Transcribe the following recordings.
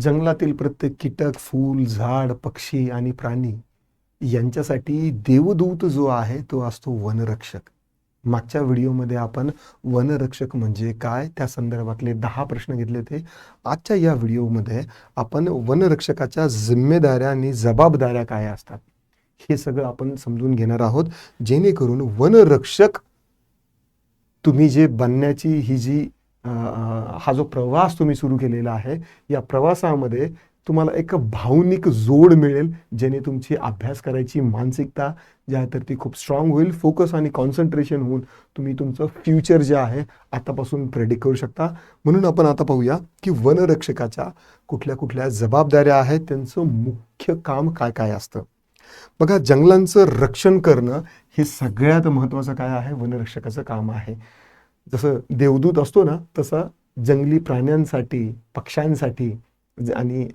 जंगलातील प्रत्येक कीटक फूल झाड पक्षी आणि प्राणी यांच्यासाठी देवदूत जो आहे तो असतो वनरक्षक. मागच्या व्हिडिओमध्ये आपण वनरक्षक म्हणजे काय त्या संदर्भातले दहा प्रश्न घेतले होते. आजच्या या व्हिडिओमध्ये आपण वनरक्षकाच्या जिम्मेदाऱ्या आणि जबाबदाऱ्या काय असतात हे सगळं आपण समजून घेणार आहोत. जेणेकरून वनरक्षक तुम्ही जे बनण्याची ही जी हा जो प्रवास तुम्ही सुरू केलेला आहे या प्रवासामध्ये तुम्हाला एक भावनिक जोड मिळेल जेणे तुमची अभ्यास करायची मानसिकता जी आहे तर ती खूप स्ट्रॉंग होईल फोकस आणि कॉन्सन्ट्रेशन होऊन तुम्ही तुमचं फ्युचर जे आहे आतापासून प्रेडिक्ट करू शकता. म्हणून आपण आता पाहूया की वनरक्षकाच्या कुठल्या कुठल्या जबाबदाऱ्या आहेत त्यांचं मुख्य काम काय काय असतं. बघा जंगलांचं रक्षण करणं हे सगळ्यात महत्त्वाचं काय आहे वनरक्षकाचं काम आहे. जसं देवदूत असतो ना तसं जंगली प्राण्यांसाठी पक्ष्यांसाठी ज- आणि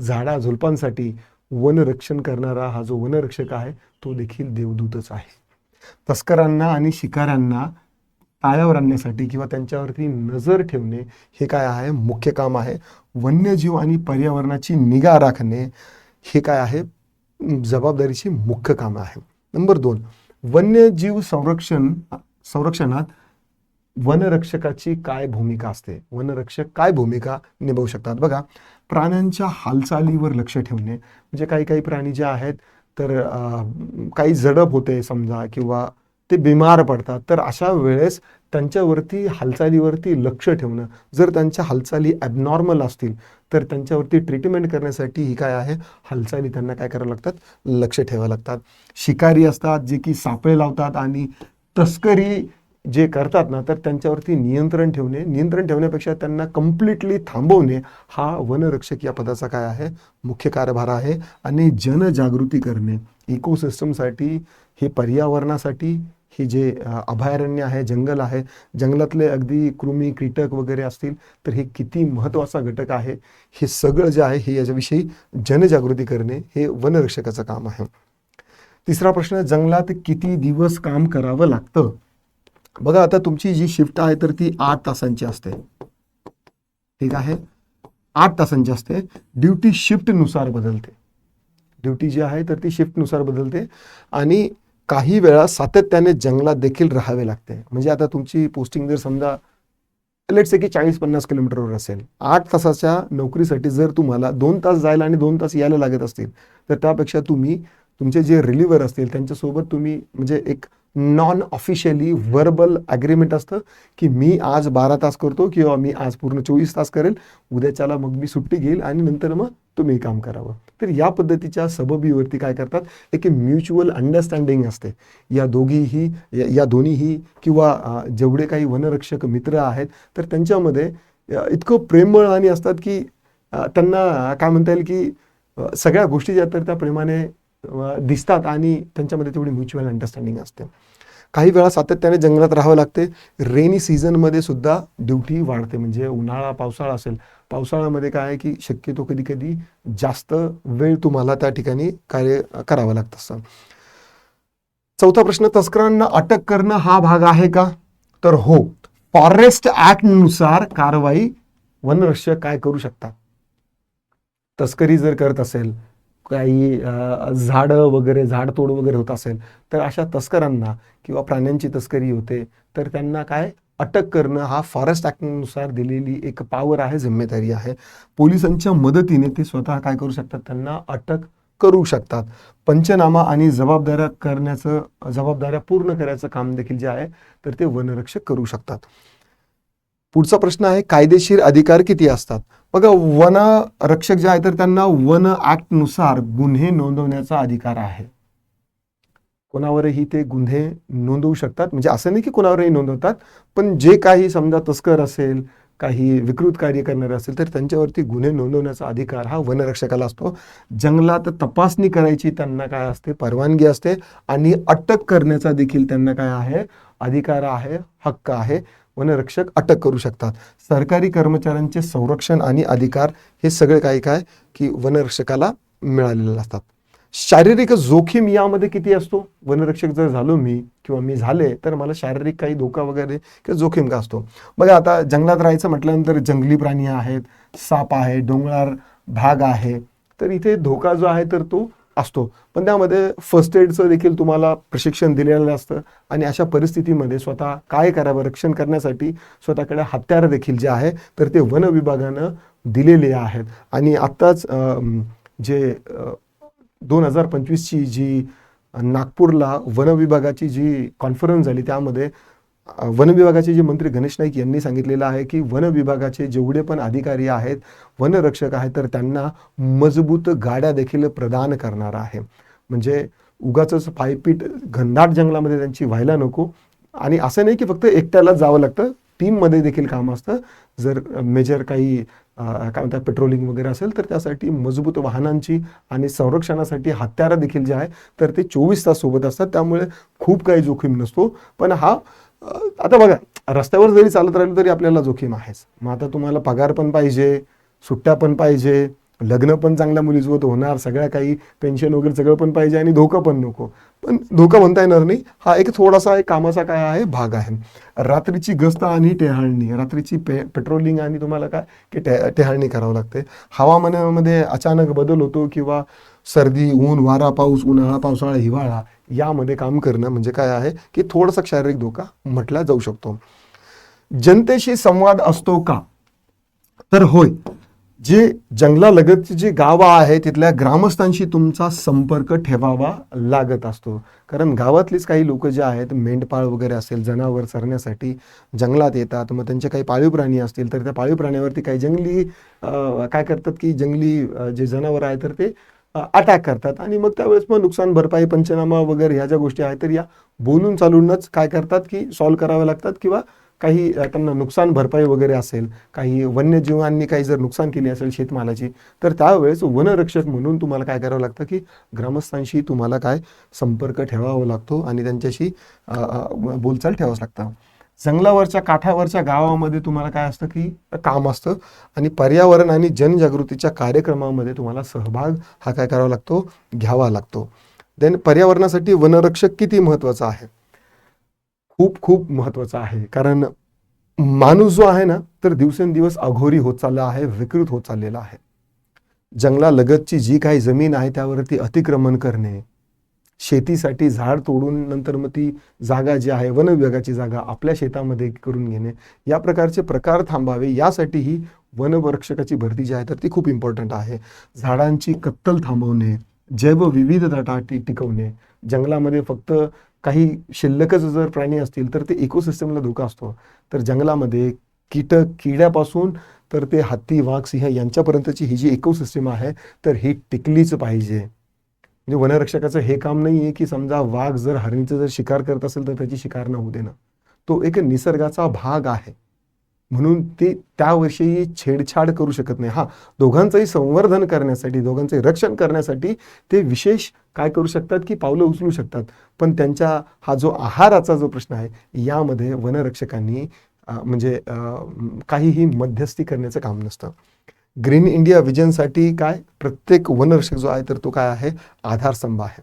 झाडा झुलपांसाठी वनरक्षण करणारा हा जो वनरक्षक आहे तो देखील देवदूतच आहे. तस्करांना आणि शिकाऱ्यांना पायावर आणण्यासाठी किंवा त्यांच्यावरती नजर ठेवणे हे काय आहे? मुख्य काम आहे. वन्यजीव आणि पर्यावरणाची निगा राखणे हे काय आहे? जबाबदारीची मुख्य काम आहे. नंबर दोन वन्यजीव संरक्षण संरक्षणात वनरक्षकाची काय भूमिका असते? वनरक्षक काय भूमिका निभावू शकतात? बघा प्राण्यांच्या हालचालीवर लक्ष ठेवणे म्हणजे काही काही प्राणी जे आहेत तर काही जडप होते समजा किंवा ते बिमार पडतात तर अशा वेळेस त्यांच्यावरती हालचालीवरती लक्ष ठेवणं जर त्यांच्या हालचाली ॲबनॉर्मल असतील तर त्यांच्यावरती ट्रीटमेंट करण्यासाठी ही काय आहे? हालचाली त्यांना काय करावं लागतात? लक्ष ठेवावं लागतात. शिकारी असतात जे की सापळे लावतात आणि तस्करी जे करतात ना तर त्यांच्यावरती नियंत्रण ठेवणे नियंत्रण ठेवण्यापेक्षा त्यांना कम्प्लिटली थांबवणे हा वनरक्षक या पदाचा काय आहे? मुख्य कार्यभार आहे. आणि जनजागृती करणे इकोसिस्टमसाठी हे पर्यावरणासाठी हे जे अभयारण्य आहे जंगल आहे जंगलातले अगदी कृमी कीटक वगैरे असतील तर हे किती महत्त्वाचा घटक आहे? हे सगळं जे आहे हे याच्याविषयी जनजागृती करणे हे वनरक्षकाचं काम आहे. तिसरा प्रश्न जंगलात किती दिवस काम करावं लागतं? बघा आता तुमची जी शिफ्ट आहे तर ती आठ तासांची असते. ठीक आहे? आठ तासांची असते. ड्युटी शिफ्टनुसार बदलते. ड्युटी जी आहे तर ती शिफ्टनुसार बदलते. आणि काही वेळा सातत्याने जंगलात देखील राहावे लागते. म्हणजे आता तुमची पोस्टिंग जर समजा लेट्स की चाळीस पन्नास किलोमीटरवर असेल. आठ तासाच्या नोकरीसाठी जर तुम्हाला दोन तास जायला आणि दोन तास यायला लागत असतील तर त्यापेक्षा तुम्ही तुमचे जे रिलिव्हर असतील त्यांच्यासोबत तुम्ही म्हणजे एक नॉन ऑफिशियली वर्बल ॲग्रीमेंट असतं की मी आज बारा तास करतो किंवा मी आज पूर्ण चोवीस तास करेल उद्याच्याला मग मी सुट्टी घेईल आणि नंतर मग तुम्ही काम करावं. तर या पद्धतीच्या सबबीवरती काय करतात? एक म्युच्युअल अंडरस्टँडिंग असते. या दोघीही या- या दोन्हीही किंवा जेवढे काही वनरक्षक मित्र आहेत तर त्यांच्यामध्ये इतकं प्रेमळ आणि असतात की त्यांना काय म्हणता येईल की सगळ्या गोष्टी ज्या तर त्या प्रेमाने दिसतात आणि त्यांच्यामध्ये तेवढी म्युच्युअल अंडरस्टँडिंग असते. काही वेळा सातत्याने जंगलात राहावं लागते. रेनी सीझनमध्ये सुद्धा ड्युटी वाढते. म्हणजे उन्हाळा पावसाळा असेल. पावसाळ्यामध्ये काय आहे की शक्यतो कधी कधी जास्त वेळ तुम्हाला त्या ठिकाणी कार्य करावं लागत असतं चौथा प्रश्न तस्करांना अटक करणं हा भाग आहे का? तर हो. फॉरेस्टनुसार कारवाई वनरक्षक काय करू शकतात? तस्करी जर करत असेल काही झाडं वगैरे झाडतोड वगैरे होत असेल तर अशा तस्करांना किंवा प्राण्यांची तस्करी होते तर त्यांना काय अटक करणं हा फॉरेस्ट ॲक्टनुसार दिलेली एक पॉवर आहे जिम्मेदारी आहे. पोलिसांच्या मदतीने ते स्वतः काय करू शकतात? त्यांना अटक करू शकतात. पंचनामा आणि जबाबदाऱ्या करण्याचं जबाबदाऱ्या पूर्ण करायचं काम देखील जे आहे तर ते वनरक्षक करू शकतात. पुढचा प्रश्न आहे कायदेशीर अधिकार किती असतात? बघा वन रक्षक जे आहे तर त्यांना वननुसार गुन्हे नोंदवण्याचा अधिकार आहे. कोणावरही ते गुन्हे नोंदवू शकतात. म्हणजे असं नाही की कोणावरही नोंदवतात पण जे काही समजा तस्कर असेल काही विकृत कार्य करणारे असेल तर त्यांच्यावरती गुन्हे नोंदवण्याचा अधिकार हा वनरक्षकाला असतो. जंगलात तपासणी करायची त्यांना काय असते? परवानगी असते. आणि अटक करण्याचा देखील त्यांना काय आहे? अधिकार आहे हक्क आहे. वनरक्षक अटक करू शकतात. सरकारी कर्मचाऱ्यांचे संरक्षण आणि अधिकार हे सगळे काही काय? की वनरक्षकाला मिळालेले असतात. शारीरिक जोखीम यामध्ये किती असतो? वनरक्षक जर झालो मी किंवा मी झाले तर मला शारीरिक काही धोका वगैरे किंवा जोखीम का असतो? बघा आता जंगलात राहायचं म्हटल्यानंतर जंगली प्राणी आहेत साप आहे डोंगराळ भाग आहे. तर इथे धोका जो आहे तर तो असतो. पण त्यामध्ये फर्स्ट एडचं देखील तुम्हाला प्रशिक्षण दिलेलं असतं आणि अशा परिस्थितीमध्ये स्वतः काय करावं रक्षण करण्यासाठी स्वतःकडे हत्यार देखील जे आहे तर ते वन विभागानं दिलेले आहेत. आणि आत्ताच जे दोन हजार पंचवीसची जी नागपूरला वन विभागाची जी कॉन्फरन्स झाली त्यामध्ये वन विभागाचे जे मंत्री गणेश नाईक यांनी सांगितलेलं आहे की वन विभागाचे जेवढे पण अधिकारी आहेत वनरक्षक आहेत तर त्यांना मजबूत गाड्या देखील प्रदान करणार आहे. म्हणजे उगाच पायपीट घनदाट जंगलामध्ये त्यांची व्हायला नको. आणि असं नाही की फक्त एकट्यालाच जावं लागतं टीममध्ये देखील काम असतं. जर मेजर काही काय म्हणतात पेट्रोलिंग वगैरे असेल तर त्यासाठी मजबूत वाहनांची आणि संरक्षणासाठी हत्यारं देखील जे आहे तर ते चोवीस तास सोबत असतात. त्यामुळे खूप काही जोखीम नसतो. पण हा आता बघा रस्त्यावर जरी चालत राहिलो तरी आपल्याला जोखीम आहेच. मग आता तुम्हाला पगार पण पाहिजे सुट्ट्या पण पाहिजे लग्न पण चांगल्या मुलीसोबत होणार सगळ्या काही पेन्शन वगैरे सगळं पण पाहिजे आणि धोका पण नको. पण धोका म्हणता येणार नाही. हा एक थोडासा एक कामाचा काय आहे भाग आहे. रात्रीची गस्त आणि टेहाळणी रात्रीची पे पेट्रोलिंग आणि तुम्हाला काय की टे टेहाळणी करावं लागते. हवामानामध्ये अचानक बदल होतो किंवा सर्दी ऊन वारा पाऊस उन्हाळा पावसाळा हिवाळा यामध्ये काम करणं म्हणजे काय आहे की थोडासा शारीरिक धोका म्हटला जाऊ शकतो. जनतेशी संवाद असतो का? तर होय. जे जंगलालगतची जी गावं आहे तिथल्या ग्रामस्थांशी तुमचा संपर्क ठेवावा लागत असतो. कारण गावातलीच काही लोक जे आहेत मेंढपाळ वगैरे असेल जनावर चरण्यासाठी जंगलात येतात मग त्यांचे काही पाळीव प्राणी असतील तर त्या पाळीव प्राण्यावरती काही जंगली अं, काय करतात की जंगली जे जनावर आहे तर ते अटॅक करतात. आणि मग त्यावेळेस मग नुकसान भरपाई पंचनामा वगैरे ह्या ज्या गोष्टी आहेत तर या बोलून चालूनच काय करतात की सॉल्व्ह कराव्या लागतात किंवा काही त्यांना नुकसान भरपाई वगैरे असेल काही वन्यजीवांनी काही जर नुकसान केली असेल शेतमालाची तर त्यावेळेस वनरक्षक म्हणून तुम्हाला काय करावं लागतं की ग्रामस्थांशी तुम्हाला काय संपर्क ठेवावा लागतो आणि त्यांच्याशी बोलचाल ठेवावं लागतं. जंगलावरच्या काठावरच्या गावामध्ये तुम्हाला काय असतं की काम असतं आणि पर्यावरण आणि जनजागृतीच्या कार्यक्रमामध्ये तुम्हाला सहभाग हा काय करावा लागतो? घ्यावा लागतो. देन पर्यावरणासाठी वनरक्षक किती महत्त्वाचा आहे? खूप खूप महत्त्वाचा आहे. कारण माणूस जो आहे ना तर दिवसेंदिवस अघोरी होत चालला आहे विकृत होत चाललेला आहे. जंगलालगतची जी काही जमीन आहे त्यावरती अतिक्रमण करणे शेतीसाठी झाड तोडून नंतर मग ती जागा जी आहे वन विभागाची जागा आपल्या शेतामध्ये करून घेणे या प्रकारचे प्रकार थांबावे यासाठी ही वनवरक्षकाची भरती जी आहे तर ती खूप इम्पॉर्टंट आहे. झाडांची कत्तल थांबवणे जैवविविधता टा- टिकवणे जंगलामध्ये फक्त काही शिल्लकच जर प्राणी असतील तर ते इकोसिस्टमला धोका असतो. तर जंगलामध्ये कीटक किड्यापासून तर ते हत्ती वाघ सिंह यांच्यापर्यंतची ही जी इकोसिस्टम आहे तर ही टिकलीच पाहिजे. म्हणजे वनरक्षकाचं हे काम नाही आहे की समजा वाघ जर हरणीचं जर शिकार करत असेल तर त्याची शिकार न होऊ देणं. तो एक निसर्गाचा भाग आहे. म्हणून ते त्याविषयी छेडछाड करू शकत नाही. हा दोघांचंही संवर्धन करण्यासाठी दोघांचे रक्षण करण्यासाठी ते विशेष काय करू शकतात की पावलं उचलू शकतात. पण त्यांच्या हा जो आहाराचा जो प्रश्न आहे यामध्ये वनरक्षकांनी म्हणजे काहीही मध्यस्थी करण्याचं काम नसतं. ग्रीन इंडिया विजनसाठी काय? प्रत्येक वनरक्षक जो आहे तर तो काय आहे? आधारस्तंभ आहे.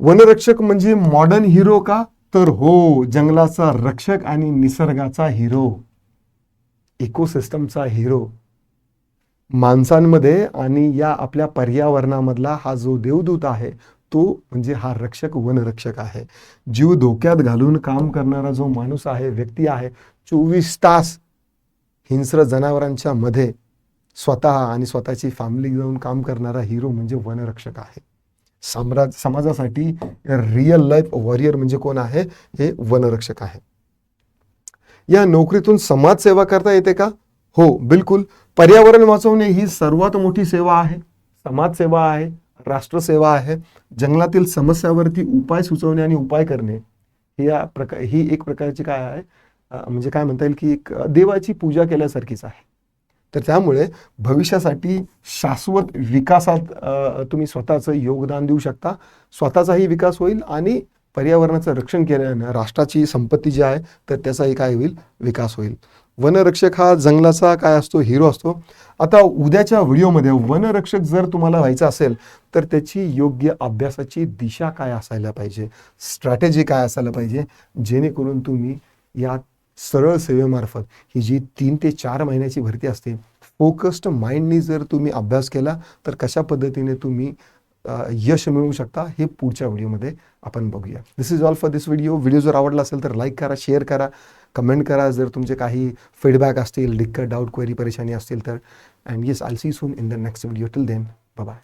वनरक्षक म्हणजे मॉडर्न हिरो का? तर हो जंगलाचा रक्षक आणि निसर्गाचा हिरो इकोसिस्टमचा हिरो माणसांमध्ये आणि या आपल्या पर्यावरणामधला हा जो देवदूत आहे तो म्हणजे हा रक्षक वनरक्षक आहे. जीव धोक्यात घालून काम करणारा जो माणूस आहे व्यक्ती आहे चोवीस तास हिंस्र जनावरांच्या मध्ये स्वतः आणि स्वतःची फॅमिली घेऊन काम करणारा हिरो म्हणजे वनरक्षक आहे. साम्राज समाजासाठी रिअल लाईफ वॉरियर म्हणजे कोण आहे? हे वनरक्षक आहे. या नोकरीतून समाजसेवा करता येते का? हो बिलकुल. पर्यावरण वाचवणे ही सर्वात मोठी सेवा आहे. समाजसेवा आहे राष्ट्रसेवा आहे. जंगलातील समस्यावरती उपाय सुचवणे आणि उपाय करणे. ही या प्रकार ही एक प्रकारची काय आहे? म्हणजे काय म्हणता येईल की एक देवाची पूजा केल्यासारखीच आहे. तर त्यामुळे भविष्यासाठी शाश्वत विकासात तुम्ही स्वतःचं योगदान देऊ शकता. स्वतःचाही विकास होईल आणि पर्यावरणाचं रक्षण केल्यानं राष्ट्राची संपत्ती जी आहे तर त्याचाही काय होईल? विकास होईल. वनरक्षक हा जंगलाचा काय असतो? हिरो असतो. आता उद्याच्या व्हिडिओमध्ये वनरक्षक जर तुम्हाला व्हायचं असेल तर त्याची योग्य अभ्यासाची दिशा काय असायला पाहिजे? स्ट्रॅटेजी काय असायला पाहिजे? जेणेकरून तुम्ही या सरळ सेवेमार्फत ही जी तीन ते चार महिन्याची भरती असते फोकस्ड माइंडनी जर तुम्ही अभ्यास केला तर कशा पद्धतीने तुम्ही यश मिळवू शकता हे पुढच्या व्हिडिओमध्ये आपण बघूया. This is all for this video video जर आवडला असेल तर लाईक करा शेअर करा कमेंट करा. जर तुमचे काही फीडबॅक असतील दिक्कत डाऊट क्वेरी परेशानी असतील तर. And yes I'll see soon in the next video till then bye